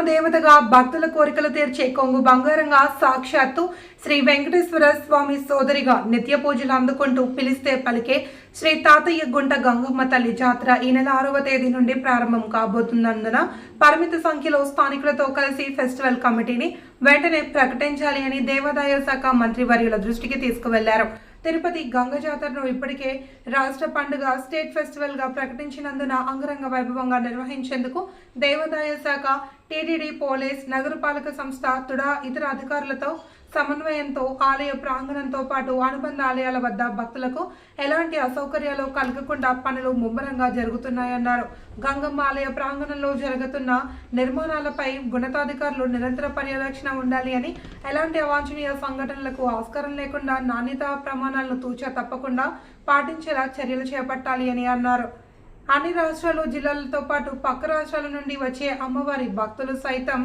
దేవతగా భక్తుల కోరికలు తీర్చే కొంగు బంగారంగా సాక్షాత్తు శ్రీ వెంకటేశ్వర స్వామి సోదరిగా నిత్య పూజలు అందుకుంటూ పిలిస్తే పలికే శ్రీ తాతయ్య గుంట గంగమ్మ తల్లి జాతర ఈ నెల ఆరవ తేదీ నుండి ప్రారంభం కాబోతున్నందున పరిమిత సంఖ్యలో స్థానికులతో కలిసి ఫెస్టివల్ కమిటీని వెంటనే ప్రకటించాలి అని దేవాదాయ శాఖ మంత్రి వర్యుల దృష్టికి తీసుకువెళ్ళారు. తిరుపతి గంగ జాతరను ఇప్పటికే రాష్ట్ర పండుగ స్టేట్ ఫెస్టివల్గా ప్రకటించినందున అంగరంగ వైభవంగా నిర్వహించేందుకు దేవాదాయ శాఖ టీటీడీ పోలీస్ నగరపాలక సంస్థ తుడా ఇతర అధికారులతో సమన్వయంతో ఆలయ ప్రాంగణంతో పాటు అనుబంధ ఆలయాల వద్ద భక్తులకు ఎలాంటి అసౌకర్యాలు కలగకుండా పనులు ముమ్మరంగా జరుగుతున్నాయన్నారు. గంగమ్మ ఆలయ ప్రాంగణంలో జరుగుతున్న నిర్మాణాలపై గుణతాధికారులు నిరంతర పర్యవేక్షణ ఉండాలి అని ఎలాంటి అవాంఛనీయ సంఘటనలకు ఆస్కారం లేకుండా నాణ్యతా ప్రమాణాలను తూచా తప్పకుండా పాటించేలా చర్యలు చేపట్టాలి అని అన్నారు. అన్ని రాష్ట్రాలు జిల్లాలతో పాటు పక్క రాష్ట్రాల నుండి వచ్చే అమ్మవారి భక్తులు సైతం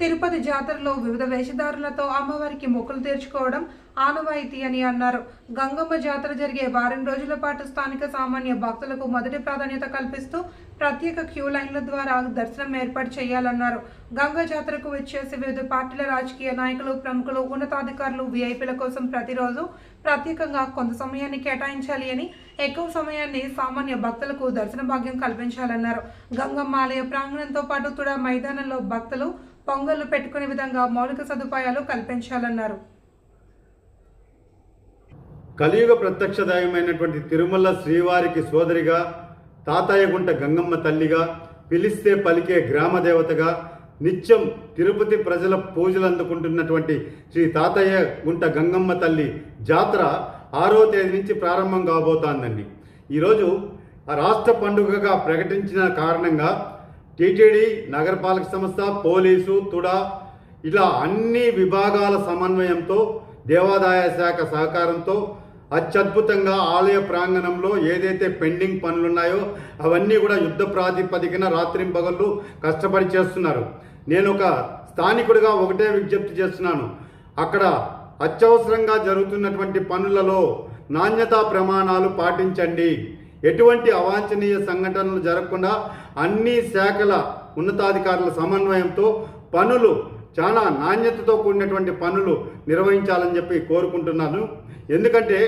తిరుపతి జాతరలో వివిధ వేషధారులతో అమ్మవారికి మొక్కులు తీర్చుకోవడం ఆనవాయితీ అని అన్నారు. గంగమ్మ జాతర జరిగే వారం రోజుల పాటు స్థానిక సామాన్య భక్తులకు మొదటి ప్రాధాన్యత కల్పిస్తూ ప్రత్యేక క్యూ లైన్ల ద్వారా దర్శనం ఏర్పాటు చేయాలన్నారు. గంగా జాతరకు వచ్చేసి వివిధ పార్టీల రాజకీయ నాయకులు ప్రముఖులు ఉన్నతాధికారులు వీఐపీల కోసం ప్రతిరోజు ప్రత్యేకంగా కొంత సమయాన్ని కేటాయించాలి అని ఎక్కువ సమయాన్ని సామాన్య భక్తులకు దర్శన భాగ్యం కల్పించాలన్నారు. గంగమ్మ ఆలయ ప్రాంగణంతో పాటు తుడా మైదానంలో భక్తులు పొంగళ్ళు పెట్టుకునే విధంగా మౌలిక సదుపాయాలు కల్పించాలన్నారు. కలియుగ ప్రత్యక్ష దైవమైనటువంటి తిరుమల శ్రీవారికి సోదరిగా తాతయ్యగుంట గంగమ్మ తల్లిగా పిలిస్తే పలికే గ్రామ దేవతగా నిత్యం తిరుపతి ప్రజల పూజలు అందుకుంటున్నటువంటి శ్రీ తాతయ్య గుంట గంగమ్మ తల్లి జాతర ఆరో తేదీ నుంచి ప్రారంభం కాబోతోందండి. ఈరోజు రాష్ట్ర పండుగగా ప్రకటించిన కారణంగా టీటీడీ నగరపాలక సంస్థ పోలీసు తుడా ఇలా అన్ని విభాగాల సమన్వయంతో దేవాదాయ శాఖ సహకారంతో అత్యద్భుతంగా ఆలయ ప్రాంగణంలో ఏదైతే పెండింగ్ పనులున్నాయో అవన్నీ కూడా యుద్ధ ప్రాతిపదికన రాత్రింపగళ్ళు కష్టపడి చేస్తున్నారు. నేను ఒక స్థానికుడిగా ఒకటే విజ్ఞప్తి చేస్తున్నాను. అక్కడ అత్యవసరంగా జరుగుతున్నటువంటి పనులలో నాణ్యతా ప్రమాణాలు పాటించండి. ఎటువంటి అవాంఛనీయ సంఘటనలు జరగకుండా అన్ని శాఖల ఉన్నతాధికారుల సమన్వయంతో పనులు చాలా నాణ్యతతో కూడినటువంటి పనులు నిర్వహించాలని చెప్పి కోరుకుంటున్నాను. ఎందుకంటే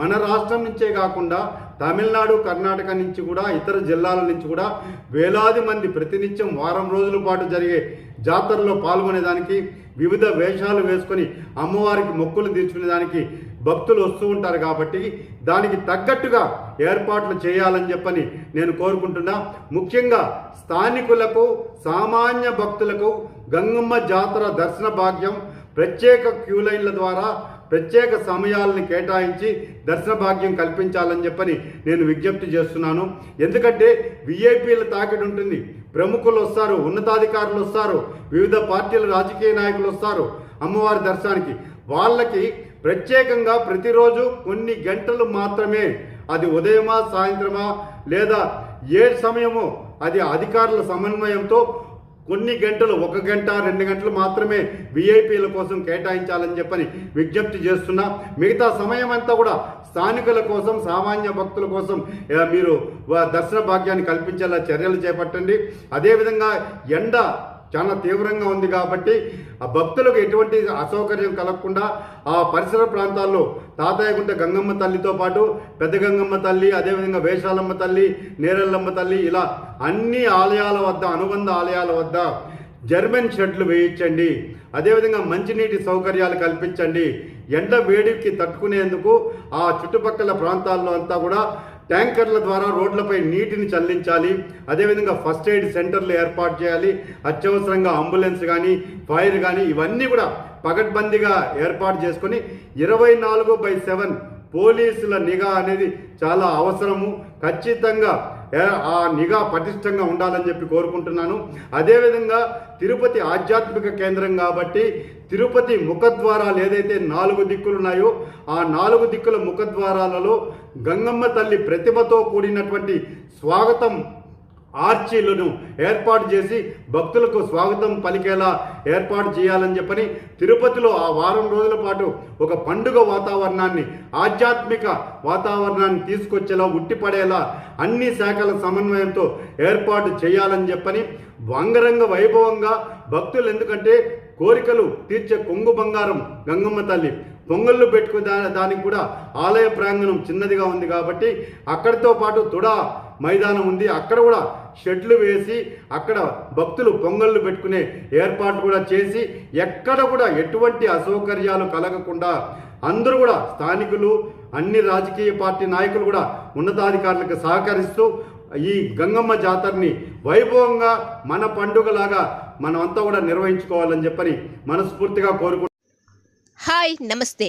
మన రాష్ట్రం నుంచే కాకుండా తమిళనాడు కర్ణాటక నుంచి కూడా ఇతర జిల్లాల నుంచి కూడా వేలాది మంది ప్రతినిత్యం వారం రోజుల పాటు జరిగే జాతరలో పాల్గొనేదానికి వివిధ వేషాలు వేసుకొని అమ్మవారికి మొక్కులు తీర్చుకునేదానికి భక్తులు వస్తూ ఉంటారు కాబట్టి దానికి తగ్గట్టుగా ఏర్పాట్లు చేయాలని చెప్పని నేను కోరుకుంటున్నా. ముఖ్యంగా స్థానికులకు సామాన్య భక్తులకు గంగమ్మ జాతర దర్శన భాగ్యం ప్రత్యేక క్యూ లైన్ల ద్వారా ప్రత్యేక సమయాలను కేటాయించి దర్శన భాగ్యం కల్పించాలని చెప్పని నేను విజ్ఞప్తి చేస్తున్నాను. ఎందుకంటే విఐపీల తాకిడి ఉంటుంది. ప్రముఖులు వస్తారు ఉన్నతాధికారులు వస్తారు వివిధ పార్టీల రాజకీయ నాయకులు వస్తారు అమ్మవారి దర్శనానికి. వాళ్ళకి ప్రత్యేకంగా ప్రతిరోజు కొన్ని గంటలు మాత్రమే. అది ఉదయమా సాయంత్రమా లేదా ఏ సమయమో అది అధికారుల సమన్వయంతో కొన్ని గంటలు ఒక గంట రెండు గంటలు మాత్రమే విఐపీల కోసం కేటాయించాలని చెప్పని విజ్ఞప్తి చేస్తున్నా. మిగతా సమయం అంతా కూడా స్థానికుల కోసం సామాన్య భక్తుల కోసం మీరు దర్శన భాగ్యాన్ని కల్పించేలా చర్యలు చేపట్టండి. అదేవిధంగా ఎండ చాలా తీవ్రంగా ఉంది కాబట్టి ఆ భక్తులకు ఎటువంటి అసౌకర్యం కలగకుండా ఆ పరిసర ప్రాంతాల్లో తాతయ్యగుంట గంగమ్మ తల్లితో పాటు పెద్ద గంగమ్మ తల్లి అదేవిధంగా వేషాలమ్మ తల్లి నేరల్లమ్మ తల్లి ఇలా అన్ని ఆలయాల వద్ద అనుబంధ ఆలయాల వద్ద జర్మన్ షెడ్లు వేయించండి. అదేవిధంగా మంచినీటి సౌకర్యాలు కల్పించండి. ఎండ వేడికి తట్టుకునేందుకు ఆ చుట్టుపక్కల ప్రాంతాల్లో అంతా కూడా ట్యాంకర్ల ద్వారా రోడ్లపై నీటిని చల్లించాలి. అదేవిధంగా ఫస్ట్ ఎయిడ్ సెంటర్లు ఏర్పాటు చేయాలి. అత్యవసరంగా అంబులెన్స్ కానీ ఫైర్ కానీ ఇవన్నీ కూడా పగడ్బందీగా ఏర్పాటు చేసుకొని ఇరవై నాలుగు బై సెవెన్ పోలీసుల నిఘా అనేది చాలా అవసరము. ఖచ్చితంగా ఆ నిఘా పటిష్టంగా ఉండాలని చెప్పి కోరుకుంటున్నాను. అదేవిధంగా తిరుపతి ఆధ్యాత్మిక కేంద్రం కాబట్టి తిరుపతి ముఖద్వారాలు ఏదైతే నాలుగు దిక్కులు ఉన్నాయో ఆ నాలుగు దిక్కుల ముఖద్వారాలలో గంగమ్మ తల్లి ప్రతిమతో కూడినటువంటి స్వాగతం ఆర్చీలను ఏర్పాటు చేసి భక్తులకు స్వాగతం పలికేలా ఏర్పాటు చేయాలని చెప్పని తిరుపతిలో ఆ వారం రోజుల పాటు ఒక పండుగ వాతావరణాన్ని ఆధ్యాత్మిక వాతావరణాన్ని తీసుకొచ్చేలా ఉట్టిపడేలా అన్ని శాఖల సమన్వయంతో ఏర్పాటు చేయాలని చెప్పని వంగరంగ వైభవంగా భక్తులు ఎందుకంటే కోరికలు తీర్చే కొంగు బంగారం గంగమ్మ తల్లి పొంగళ్ళు పెట్టుకునే దానికి కూడా ఆలయ ప్రాంగణం చిన్నదిగా ఉంది కాబట్టి అక్కడితో పాటు తుడా మైదానం ఉంది. అక్కడ కూడా షెడ్లు వేసి అక్కడ భక్తులు పొంగళ్ళు పెట్టుకునే ఏర్పాటు కూడా చేసి ఎక్కడ కూడా ఎటువంటి అసౌకర్యాలు కలగకుండా అందరూ కూడా స్థానికులు అన్ని రాజకీయ పార్టీ నాయకులు కూడా ఉన్నతాధికారులకు సహకరిస్తూ ఈ గంగమ్మ జాతరని వైభవంగా మన పండుగలాగా మనమంతా కూడా నిర్వహించుకోవాలని చెప్పని మనస్ఫూర్తిగా కోరుకుంటున్నాం. హాయ్ నమస్తే.